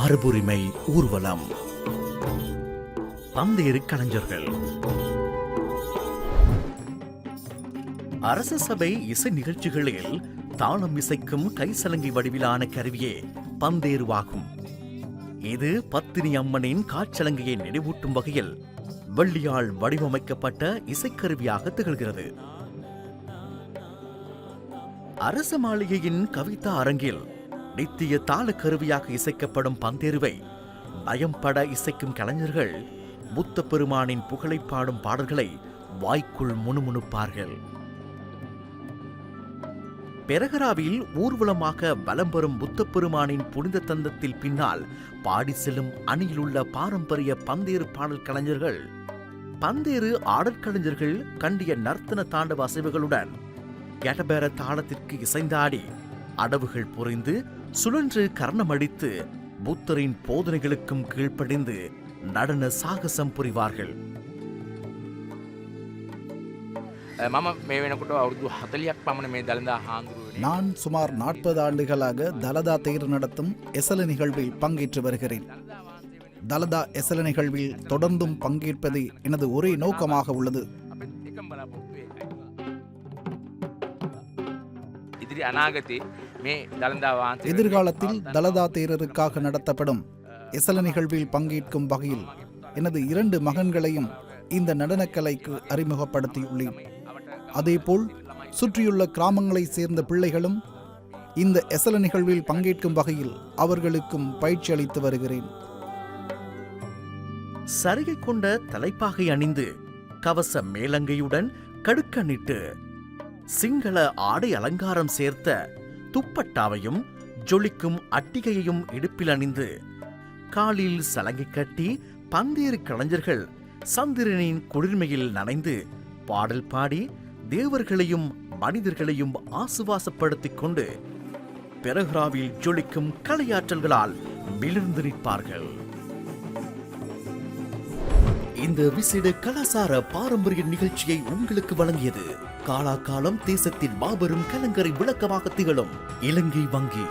மரபுரிமை ஊர்வலம். பந்தேறு கலைஞர்கள். அரச சபை இசை நிகழ்ச்சிகளில் தாளம் இசைக்கும் கைசலங்கை வடிவிலான கருவியே பந்தேருவாகும். இது பத்தினி அம்மனின் காய்ச்சலங்கையை நினைவூட்டும் வகையில் வெள்ளியால் வடிவமைக்கப்பட்ட இசைக்கருவியாக திகழ்கிறது. அரச மாளிகையின் கவிதா அரங்கில் நித்திய தாள கருவியாக இசைக்கப்படும் பந்தேருவை நயம்பட இசைக்கும் கலைஞர்கள் புத்த பெருமானின் புகழை பாடும் பாடல்களை வாய்க்குள் முணுமுணுப்பார்கள். பெரகராவில் ஊர்வலமாக வலம் வரும் புத்த பெருமானின் புனித தந்தத்தில் பின்னால் பாடி செல்லும் அணியிலுள்ள பாரம்பரிய பந்தேறு பாடல் கலைஞர்கள் பந்தேறு ஆடற்கலைஞர்கள் கண்டிய நர்த்தன தாண்டவ அசைவுகளுடன் கெடபேர தாளத்திற்கு இசைந்தாடி அடவுகள் புரிந்து சுழன்று கர்ணமடித்து புத்தரின் போதனைகளுக்கும் கீழ்ப்படிந்து நடன சாகசம் புரிவார்கள். நான் சுமார் நாற்பது ஆண்டுகளாக தலதா தேர் நடத்தும் எசல நிகழ்வில் பங்கேற்று வருகிறேன். தலதா எசல நிகழ்வில் தொடர்ந்தும் பங்கேற்பது எனது ஒரே நோக்கமாக உள்ளது. எதிர்காலத்தில் தலதா தேரருக்காக நடத்தப்படும் எசல நிகழ்வில் பங்கேற்கும் வகையில் எனது இரண்டு மகன்களையும் இந்த நடனக்கலைக்கு அறிமுகப்படுத்தியுள்ளேன். அதேபோல் சுற்றியுள்ள கிராமங்களைச் சேர்ந்த பிள்ளைகளும் இந்த எசல நிகழ்வில் பங்கேற்கும் வகையில் அவர்களுக்கும் பயிற்சி அளித்து வருகிறேன். சரிகை கொண்ட தலைப்பாகை அணிந்து கவச மேலங்கையுடன் கடுக்கணிட்டு சிங்கள ஆடை அலங்காரம் சேர்த்த துப்பட்டாவையும் ஜொலிக்கும் அட்டிகையையும் இடுப்பில் அணிந்து காலில் சலங்கை கட்டி பந்தேறு கலைஞர்கள் சந்திரனின் குளிர்மையில் நனைந்து பாடல் பாடி தேவர்களையும் மனிதர்களையும் ஆசுவாசப்படுத்திக் கொண்டு பெரஹ்ராவில் ஜொலிக்கும் கலையாற்றல்களால் மிளிர்ந்து நிற்பார்கள். இந்த விசேட கலாசார பாரம்பரிய நிகழ்ச்சியை உங்களுக்கு வழங்கியது. காலாகாலம் தேசத்தின் மாபெரும் கலங்கரை விளக்கமாக திகழும் இலங்கை வங்கி.